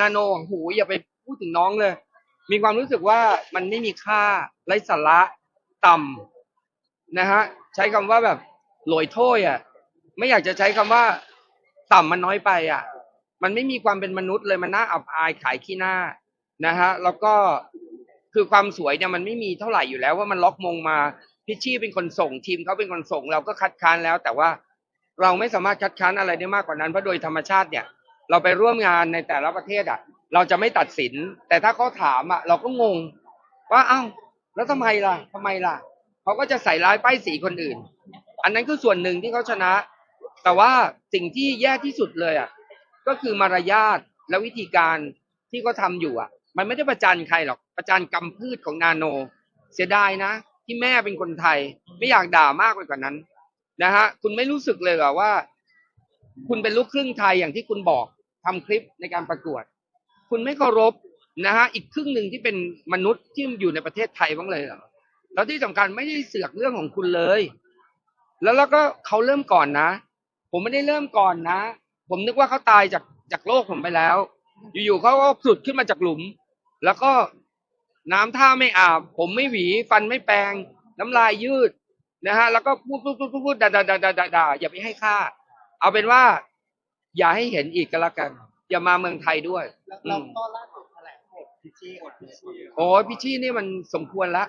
นาโนหูอย่าไปพูดถึงน้องเลย มีความรู้สึกว่ามันไม่มีค่าไร้สาระต่ำนะฮะใช้คำว่าแบบลอยโถ้ยอะ ไม่อยากจะใช้คำว่าต่ำมันน้อยไปอะ มันไม่มีความเป็นมนุษย์เลยมันน่าอับอายขายขี้หน้านะฮะแล้วก็คือความสวยเนี่ยมันไม่มีเท่าไหร่อยู่แล้วว่ามันล็อกมงมาพิชชี่เป็นคนส่งทีมเขาเป็นคนส่งเราก็คัดค้านแล้ว แต่ว่าเราไม่สามารถคัดค้านอะไรได้มากกว่านั้นเพราะโดยธรรมชาติเนี่ย เราไปร่วมงานในแต่ละประเทศอะ เราจะไม่ตัดสิน แต่ถ้าเขาถามอะ เราก็งง ว่าเอ้าแล้วทำไมล่ะทำไมล่ะเขาก็จะใส่ร้ายป้ายสีคนอื่น อันนั้นคือส่วนหนึ่งที่เขาชนะ แต่ว่าสิ่งที่แย่ที่สุดเลยอะก็คือมารยาทและวิธีการที่เขาทำอยู่อะ มันไม่ได้ประจานใครหรอกประจานกรรมพืชของนาโน เสียดายนะ ที่แม่เป็นคนไทย ไม่อยากด่ามากไปกว่านั้นนะฮะคุณไม่รู้สึกเลยเหรอว่า คุณเป็นลูกครึ่งไทยอย่างที่คุณบอกทำคลิปในการประกวด คุณไม่เคารพนะฮะอีกครึ่งหนึ่งที่เป็นมนุษย์ที่อยู่ในประเทศไทยบ้างเลยเหรอแล้วที่สำคัญไม่ได้เสือกเรื่องของคุณเลย แล้วแล้วก็เขาเริ่มก่อนนะ ผมไม่ได้เริ่มก่อนนะ ผมนึกว่าเขาตายจากจากโลกผมไปแล้ว อยู่ๆเขาก็ผุดขึ้นมาจากหลุม แล้วก็น้ำท่าไม่อาบ ผมไม่หวี ฟันไม่แปรงน้ำลายยืดนะฮะ แล้วก็พูดพูดพูดพูดพูดด่าด่าด่าด่าด่าด่าอย่าไปให้ค่า เอาเป็นว่า อย่าให้เห็นอีกก็แล้วกัน อย่ามาเมืองไทยด้วยแล้วอืเรามก็ล่าสุดแถลงอดพิชชี่อดพิชชี่โอ้ยพี่ชี่นี่มันสมควรละ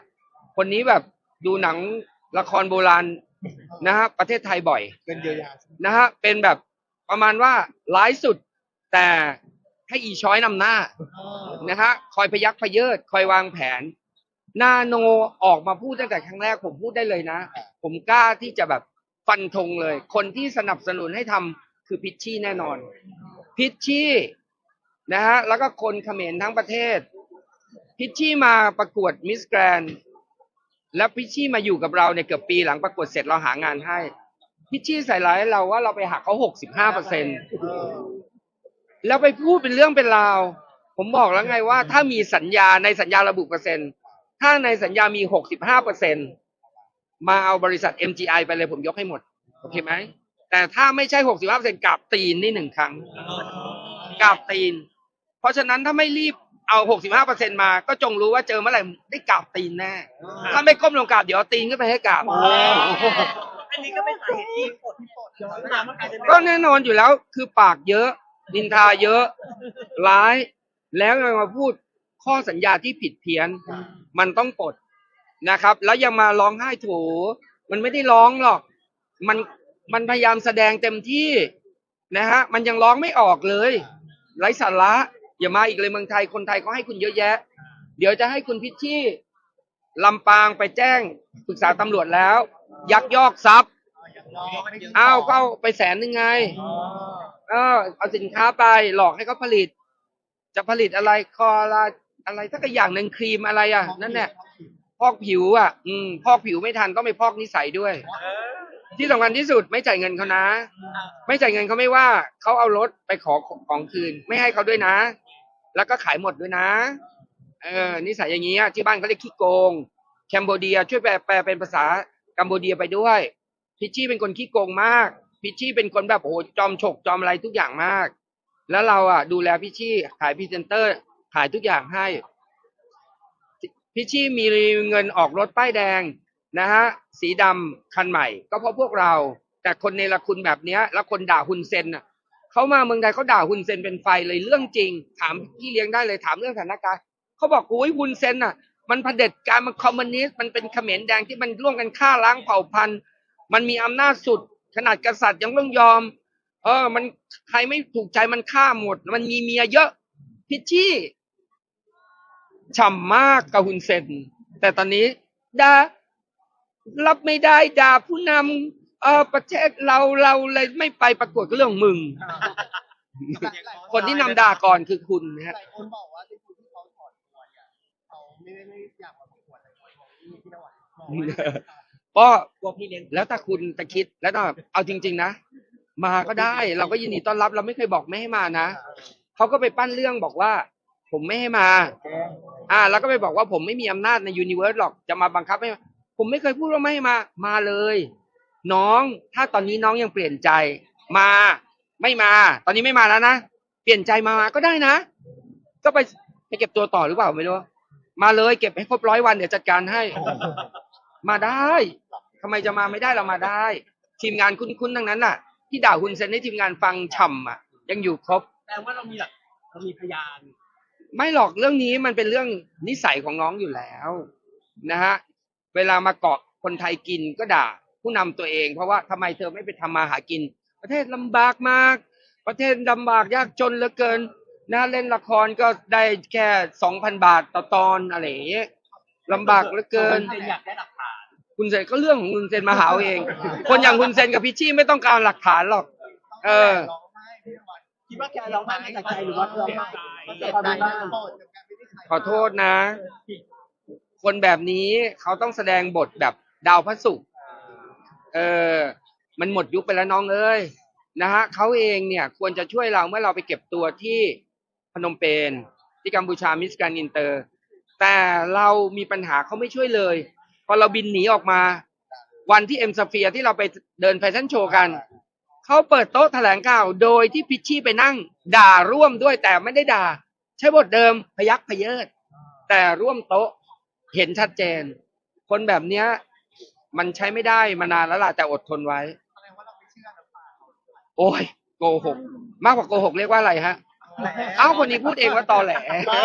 คนนี้แบบดูหนังละครโบราณนะฮะประเทศไทยบ่อยเป็นเยียวยาใช่ไหมนะฮะเป็นแบบประมาณว่าร้ายสุดแต่ให้อีช้อยนำหน้าเออนะฮะคอยพยักพเยิดคอยวางแผน นาโนออกมาพูดตั้งแต่ครั้งแรกผมพูดได้เลยนะ ผมกล้าที่จะแบบ ฟันธงเลย คนที่สนับสนุนให้ทำคือพิชชี่แน่นอน พิชชี่นะฮะแล้วก็คนเขมรทั้งประเทศ พิชชี่มาประกวดมิสแกรนแล้วพิชชี่มาอยู่กับเราเนี่ยเกือบปีหลังประกวดเสร็จเราหางานให้ พิชชี่ใส่ร้ายเราว่าเราไปหักเขาหกสิบห้าเปอร์เซ็นเออแล้วไปพูดเป็นเรื่องเป็นราว ผมบอกแล้วไงว่า ถ้ามีสัญญาในสัญญาระบุเปอร์เซ็นต์ถ้าในสัญญามีหกสิบห้าเปอร์เซ็นต์ มาเอาบริษัท MGI ไปเลยผมยกให้หมด โอเคไหม แต่ถ้าไม่ใช่หกสิบห้าเปอร์เซ็นกราบตีนนี่หนึ่งครั้งกราบตีน เพราะฉะนั้นถ้าไม่รีบเอาหกสิบห้าเปอร์เซ็นมา ก็จงรู้ว่าเจอเมื่อไหร่ได้กราบตีนแน่ ถ้าไม่ก้มลงกราบเดี๋ยวเอาตีนขึ้นไปให้กราบอันนี้ก็เป็นสาเหตุที่กดย้อนมามันอาจจะเป็นก็แน่นอนอยู่แล้วคือปากเยอะ นินทาเยอะ ร้าย แล้วยังมาพูดข้อสัญญาที่ผิดเพี้ยน มันต้องปลด นะครับ แล้วยังมาร้องไห้โถมันไม่ได้ร้องหรอก มันมันพยายามแสดงเต็มที่นะฮะมันยังร้องไม่ออกเลย ไร้สาระอย่ามาอีกเลยเมืองไทยคนไทยเขาให้คุณเยอะแยะ เดี๋ยวจะให้คุณพิชชี่ลำปางไปแจ้งปรึกษาตำรวจแล้ว ยักยอกทรัพย์อ้าวก็เอาไปแสนหนึ่งไงเออเอาสินค้าไปหลอกให้เขาผลิต จะผลิตอะไรคอลาอะไรสักอย่างหนึ่งครีมอะไรอะ นั่นแหละ พอกผิวอะ อืมพอกผิวไม่ทันต้องไปพอกนิสัยด้วย ที่สำคัญที่สุดไม่จ่ายเงินเขานะ ไม่จ่ายเงินเขาไม่ว่าเขาเอารถไปขอของคืน ไม่ให้เขาด้วยนะ แล้วก็ขายหมดด้วยนะ เออนิสัยอย่างนี้ยที่บ้านเขาเรียกขี้โกงแคนโบเดีย ช่วยแปลแปลเป็นภาษากัมพูเดียไปด้วยพิชชี่เป็นคนขี้โกงมาก พิชชี่เป็นคนแบบโอ้โหจอมฉกจอมอะไรทุกอย่างมาก แล้วเราอะ ดูแลพิชชี่ขายพรีเซนเตอร์ ขายทุกอย่างให้ พิชชี่มีเงินออกรถป้ายแดงนะฮะสีดำคันใหม่ ก็เพราะพวกเรา แต่คนในละคุณแบบนี้แล้วคนด่าฮุนเซนอะเขามาเมืองไทยเขาด่าฮุนเซนเป็นไฟเลยเรื่องจริง ถามพี่เลี้ยงได้เลยถามเรื่องสถานการณ์เขาบอกโอ้ยฮุนเซนอะ มันเผด็จการมันคอมมิวนิสต์มันเป็นเขมรแดงที่มันร่วมกันฆ่าล้างเผ่าพันธุ์ มันมีอำนาจสุด ขนาดกษัตริย์ยังต้องยอม เออ มันใครไม่ถูกใจมันฆ่าหมด มันมีเมียเยอะพิชชี่ ฉ่ำมากกับฮุนเซน แต่ตอนนี้ด่ารับไม่ได้ด่าผู้นำเออประเทศเราเราเลยไม่ไปประกวดก็เรื่องของมึง คนที่นำด่าก่อนคือคุณนะฮะหลายคนบอกว่าที่คุณที่เขาถอดตัวเนี่ยเขาไม่ได้ไม่อยากมาประกวดอะไรของนี่พี่นวัดบอกว่าก็กลัวพี่เลี้ยงแล้วแต่คุณจะคิดแล้วแต่เอาจริง ๆ นะ มาก็ได้ เราก็ยินดีต้อนรับเราไม่เคยบอกไม่ให้มานะเขาก็ไปปั้นเรื่องบอกว่า ผมไม่ให้มา อ่าแล้วก็ไปบอกว่าผมไม่มีอำนาจในยูนิเวิร์สหรอกจะมาบังคับให้มาผมไม่เคยพูดว่าไม่ให้มา มาเลย น้องถ้าตอนนี้น้องยังเปลี่ยนใจ มาไม่มา ตอนนี้ไม่มาแล้วนะเปลี่ยนใจมามาก็ได้นะ ก็ไปไปเก็บตัวต่อหรือเปล่าไม่รู้มาเลยเก็บให้ครบร้อยวันเดี๋ยวจัดการให้ มาได้ทำไมจะมาไม่ได้เรามาได้ ทีมงานคุ้นๆทั้งนั้นน่ะ ที่ด่าคุณเซนให้ทีมงานฟังฉ่ำอะ ยังอยู่ครบแปลว่าเรามีหลักเรามีพยาน ไม่หรอกเรื่องนี้มันเป็นเรื่องนิสัยของน้องอยู่แล้วนะฮะเวลามาเกาะคนไทยกินก็ด่า ผู้นำตัวเอง เพราะว่าทำไมเธอไม่ไปทำมาหากิน ประเทศลำบากมาก ประเทศลำบากยากจนเหลือเกินนะเล่นละครก็ได้แค่สองพันบาทต่อตอนอะไรอย่างเงี้ยลำบากเหลือเกินเป็นอยากได้หลักฐานคุณเซนก็เรื่องของคุณเซนมาหาเอาเอง คนอย่างคุณเซนกับพิชชี่ไม่ต้องการหลักฐานหรอก เออร้องไห้พี่นวัดคิดว่าแกร้องไห้มาจากใจหรือว่าร้องไห้ เสียใจนะโกรธกับการวินิจฉัยขอโทษนะ คนแบบนี้เขาต้องแสดงบทแบบดาวพระศุกร์เออ มันหมดยุคไปแล้วน้องเอ้ยนะฮะเขาเองเนี่ยควรจะช่วยเราเมื่อเราไปเก็บตัวที่พนมเปญที่กัมพูชามิสการอินเตอร์ แต่เรามีปัญหาเขาไม่ช่วยเลย พอเราบินหนีออกมา วันที่เอ็มสเฟียที่เราไปเดินแฟชั่นโชว์กัน เขาเปิดโต๊ะแถลงข่าวโดยที่พิชชี่ไปนั่ง ด่าร่วมด้วยแต่ไม่ได้ด่า ใช้บทเดิมพยักพเยิดแต่ร่วมโต๊ะเห็นชัดเจน คนแบบเนี้ย มันใช้ไม่ได้มานานแล้วล่ะแต่อดทนไว้แสดงว่าเราไม่เชื่อหรือเปล่าโอ้ยโกหก มากกว่าโกหกเรียกว่าอะไรฮะ เอ้าคนนี้พูดเองว่าตอแหลบ้า